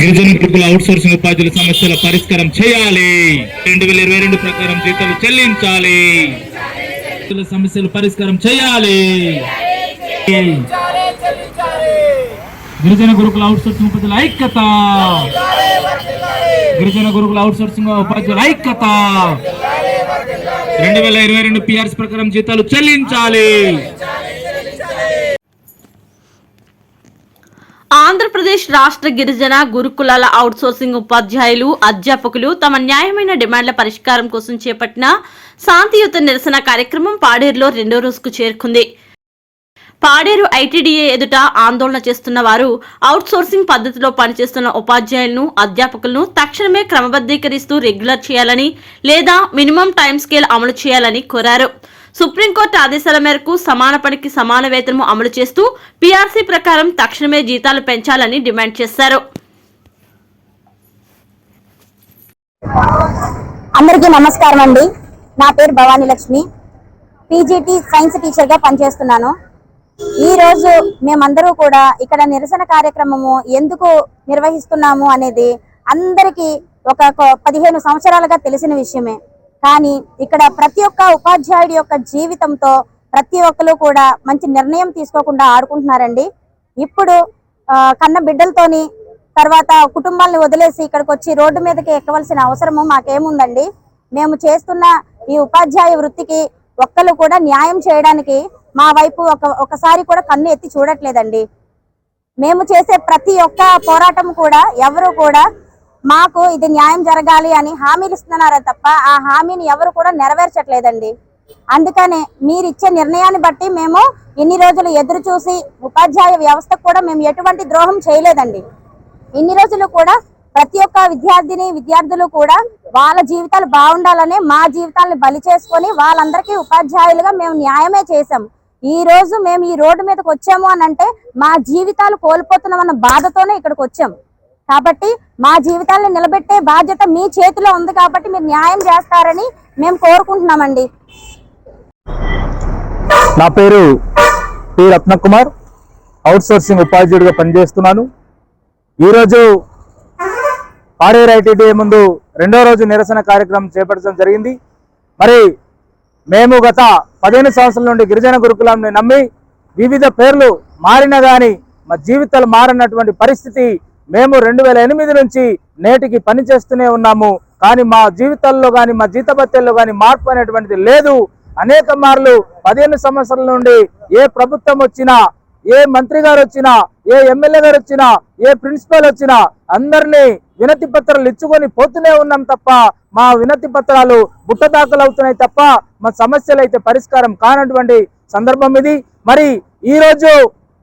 గిరిజన గ్రూపుల out sourcing ఉపాధ్యుల సమస్యల పరిష్కారం చేయాలి. రెండు వేల ఇరవై రెండు ప్రకారం జీతాలు చెల్లించాలి. సమస్యల సమస్యలు పరిష్కారం చేయాలి. గిరిజన గురుకుల అవుట్ సోర్సింగ్ ఉపాధ్యుల ఐక్యత. గిరిజన గురుకుల అవుట్ సోర్సింగ్ ఉపాధ్యుల ఐక్యత. రెండు వేల ఇరవై రెండు పిఆర్స్ ప్రకారం జీతాలు చెల్లించాలి. ఆంధ్రప్రదేశ్ రాష్ట్ర గిరిజన గురుకులాల అవుట్సోర్సింగ్ ఉపాధ్యాయులు అధ్యాపకులు తమ న్యాయమైన డిమాండ్ల పరిష్కారం కోసం చేపట్టిన శాంతియుత నిరసన కార్యక్రమం పాడేరులో రెండో రోజుకు చేరుకుంది. పాడేరు ఐటీడీఏ ఎదుట ఆందోళన చేస్తున్న వారు అవుట్సోర్సింగ్ పద్ధతిలో పనిచేస్తున్న ఉపాధ్యాయులను అధ్యాపకులను తక్షణమే క్రమబద్ధీకరిస్తూ రెగ్యులర్ చేయాలని లేదా మినిమం టైం స్కేల్ అమలు చేయాలని కోరారు. సుప్రీంకోర్టు ఆదేశాల మేరకు సమాన పనికి సమాన వేతనము అమలు చేస్తూ పీఆర్సీ ప్రకారం తక్షణమే జీతాలు పెంచాలని డిమాండ్ చేశారు. అందరికీ నమస్కారం అండి. నా పేరు భవానీ లక్ష్మి. పీజీటీ సైన్స్ టీచర్గా పనిచేస్తున్నాను. ఈ రోజు మేమందరూ కూడా ఇక్కడ నిరసన కార్యక్రమము ఎందుకు నిర్వహిస్తున్నాము అనేది అందరికీ ఒక పదిహేను సంవత్సరాలుగా తెలిసిన విషయమే. కానీ ఇక్కడ ప్రతి ఒక్క ఉపాధ్యాయుడి యొక్క జీవితంతో ప్రతి ఒక్కరు కూడా మంచి నిర్ణయం తీసుకోకుండా ఆడుకుంటున్నారండి. ఇప్పుడు కన్న బిడ్డలతోని తర్వాత కుటుంబాలను వదిలేసి ఇక్కడికి వచ్చి రోడ్డు మీదకి ఎక్కవలసిన అవసరము మాకేముందండి? మేము చేస్తున్న ఈ ఉపాధ్యాయ వృత్తికి ఒక్కరు కూడా న్యాయం చేయడానికి మా వైపు ఒక ఒకసారి కూడా కన్ను ఎత్తి చూడట్లేదండి. మేము చేసే ప్రతి ఒక్క పోరాటం కూడా ఎవరు కూడా మాకు ఇది న్యాయం జరగాలి అని హామీలు ఇస్తున్నారే తప్ప ఆ హామీని ఎవరు కూడా నెరవేర్చట్లేదండి. అందుకనే మీరు ఇచ్చే నిర్ణయాన్ని బట్టి మేము ఇన్ని రోజులు ఎదురు చూసి ఉపాధ్యాయ వ్యవస్థకు కూడా మేము ఎటువంటి ద్రోహం చేయలేదండి. ఇన్ని రోజులు కూడా ప్రతి ఒక్క విద్యార్థిని విద్యార్థులు కూడా వాళ్ళ జీవితాలు బాగుండాలని మా జీవితాలను బలి చేసుకొని వాళ్ళందరికీ ఉపాధ్యాయులుగా మేము న్యాయమే చేసాం ఈ రోజు మేము ఈ రోడ్డు మీదకి వచ్చాము అని అంటే మా జీవితాలు కోల్పోతున్నామన్న బాధతోనే ఇక్కడికి వచ్చాము కాబట్టి మా జీవితాలను నిలబెట్టే బాధ్యత మీ చేతిలో ఉంది కాబట్టి మీరు న్యాయం చేస్తారని మేము కోరుకుంటున్నామండి. నా పేరు పి రత్నకుమార్. అవుట్ సోర్సింగ్ ఉపాధ్యాయుడిగా పనిచేస్తున్నాను. ఈరోజు పాడేరు ముందు రెండో రోజు నిరసన కార్యక్రమం చేపట్టడం జరిగింది. మరి మేము గత పదిహేను సంవత్సరాల నుండి గిరిజన గురుకులంని నమ్మి వివిధ పేర్లు మారిన కానీ మా జీవితాలు మారినటువంటి పరిస్థితి మేము రెండు వేల ఎనిమిది నుంచి నేటికి పనిచేస్తూనే ఉన్నాము. కానీ మా జీవితాల్లో కానీ మా జీతభత్యాల్లో కానీ మార్పు అనేటువంటిది లేదు. అనేక మార్లు పదిహేను సంవత్సరాల నుండి ఏ ప్రభుత్వం వచ్చినా ఏ మంత్రి గారు వచ్చినా ఏ ఎమ్మెల్యే గారు వచ్చినా ఏ ప్రిన్సిపల్ వచ్చినా అందరినీ వినతి పత్రాలు ఇచ్చుకొని పోతూనే ఉన్నాం తప్ప మా వినతి పత్రాలు బుట్ట దాఖలు అవుతున్నాయి తప్ప మా సమస్యలు అయితే పరిష్కారం కానటువంటి సందర్భం ఇది. మరి ఈరోజు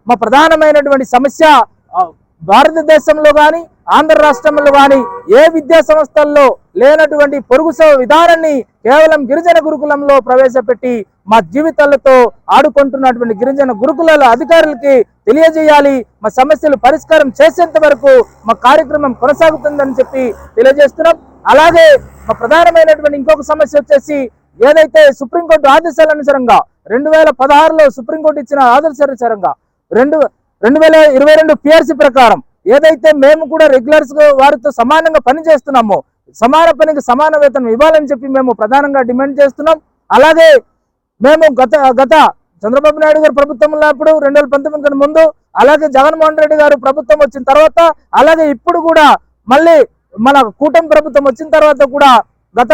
మా ప్రధానమైనటువంటి సమస్య భారతదేశంలో కానీ ఆంధ్ర రాష్ట్రంలో కానీ ఏ విద్యా సంస్థల్లో లేనటువంటి పొరుగు సేవ విధానాన్ని కేవలం గిరిజన గురుకులంలో ప్రవేశపెట్టి మా జీవితాలతో ఆడుకుంటున్నటువంటి గిరిజన గురుకులాల అధికారులకి తెలియజేయాలి. మా సమస్యలు పరిష్కారం చేసేంత వరకు మా కార్యక్రమం కొనసాగుతుందని చెప్పి తెలియజేస్తున్నాం. అలాగే మా ప్రధానమైనటువంటి ఇంకొక సమస్య వచ్చేసి ఏదైతే సుప్రీంకోర్టు ఆదేశాల అనుసారంగా రెండు వేల పదహారులో సుప్రీంకోర్టు ఇచ్చిన ఆదేశానుసారంగా రెండు రెండు వేల ఇరవై రెండు పిఆర్సి ప్రకారం ఏదైతే మేము కూడా రెగ్యులర్స్ వారితో సమానంగా పనిచేస్తున్నామో సమాన పనికి సమాన వేతనం ఇవ్వాలని చెప్పి మేము ప్రధానంగా డిమాండ్ చేస్తున్నాం. అలాగే మేము గత గత చంద్రబాబు నాయుడు గారు ప్రభుత్వం ఉన్నప్పుడు రెండు వేల పంతొమ్మిది ముందు అలాగే జగన్మోహన్ రెడ్డి గారు ప్రభుత్వం వచ్చిన తర్వాత అలాగే ఇప్పుడు కూడా మళ్ళీ మన కూటమి ప్రభుత్వం వచ్చిన తర్వాత కూడా గత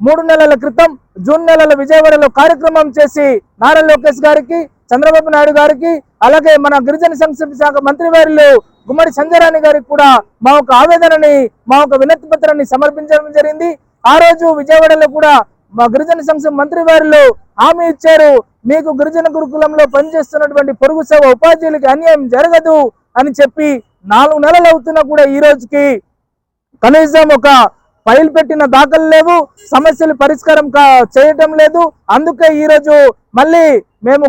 మూడు నెలల క్రితం జూన్ నెలలో విజయవాడలో కార్యక్రమం చేసి నారా లోకేష్ గారికి చంద్రబాబు నాయుడు గారికి అలాగే మన గిరిజన సంక్షేమ శాఖ మంత్రి వారిలో గుమ్మడి సంజయరాణి గారికి కూడా మా యొక్క ఆవేదనని మా యొక్క వినతి పత్రాన్ని సమర్పించడం జరిగింది. ఆ రోజు విజయవాడలో కూడా మా గిరిజన సంక్షేమ మంత్రి వారిలో హామీ ఇచ్చారు. మీకు గిరిజన గురుకులంలో పనిచేస్తున్నటువంటి పొరుగు సేవ ఉపాధ్యాయులకి అన్యాయం జరగదు అని చెప్పి నాలుగు నెలలు అవుతున్నా కూడా ఈ రోజుకి కనీసం ఒక ఫైల్ పెట్టిన దాఖలు లేవు సమస్యలు పరిష్కారం చేయటం లేదు. అందుకే ఈరోజు మళ్ళీ మేము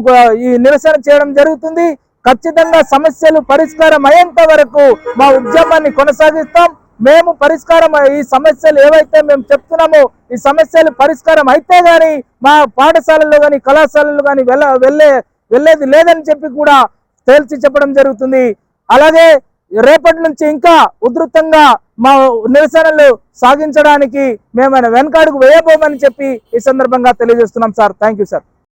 ఈ నిరసన చేయడం జరుగుతుంది. ఖచ్చితంగా సమస్యలు పరిష్కారం అయ్యేంత వరకు మా ఉద్యమాన్ని కొనసాగిస్తాం. మేము పరిష్కారం ఈ సమస్యలు ఏవైతే మేము చెప్తున్నామో ఈ సమస్యలు పరిష్కారం అయితే గాని మా పాఠశాలల్లో గాని కళాశాలల్లో గాని వెళ్ళ వెళ్ళే వెళ్ళేది లేదని చెప్పి కూడా తేల్చి చెప్పడం జరుగుతుంది. అలాగే రేపటి నుంచి ఇంకా ఉధృతంగా మా నిరసనలు సాగించడానికి మేము వెనకాడుకు వేయబోమని చెప్పి ఈ సందర్భంగా తెలియజేస్తున్నాం సార్. Thank you sir